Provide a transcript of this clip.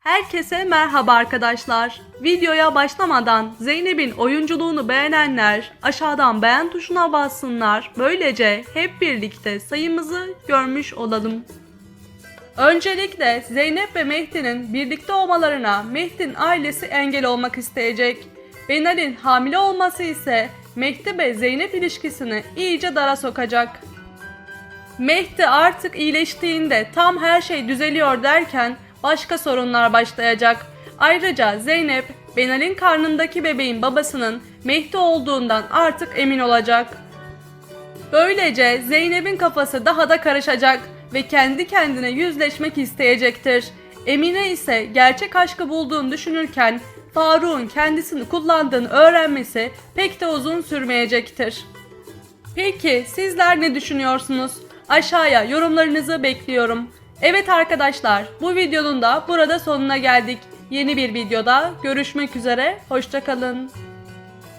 Herkese merhaba arkadaşlar. Videoya başlamadan Zeynep'in oyunculuğunu beğenenler aşağıdan beğen tuşuna bassınlar. Böylece hep birlikte sayımızı görmüş olalım. Öncelikle Zeynep ve Mehdi'nin birlikte olmalarına Mehdi'nin ailesi engel olmak isteyecek. Benal'in hamile olması ise Mehdi ve Zeynep ilişkisini iyice dara sokacak. Mehdi artık iyileştiğinde tam her şey düzeliyor derken başka sorunlar başlayacak. Ayrıca Zeynep, Benal'in karnındaki bebeğin babasının Mehdi olduğundan artık emin olacak. Böylece Zeynep'in kafası daha da karışacak ve kendi kendine yüzleşmek isteyecektir. Emine ise gerçek aşkı bulduğunu düşünürken Faruk'un kendisini kullandığını öğrenmesi pek de uzun sürmeyecektir. Peki sizler ne düşünüyorsunuz? Aşağıya yorumlarınızı bekliyorum. Evet arkadaşlar bu videonun da burada sonuna geldik. Yeni bir videoda görüşmek üzere. Hoşçakalın.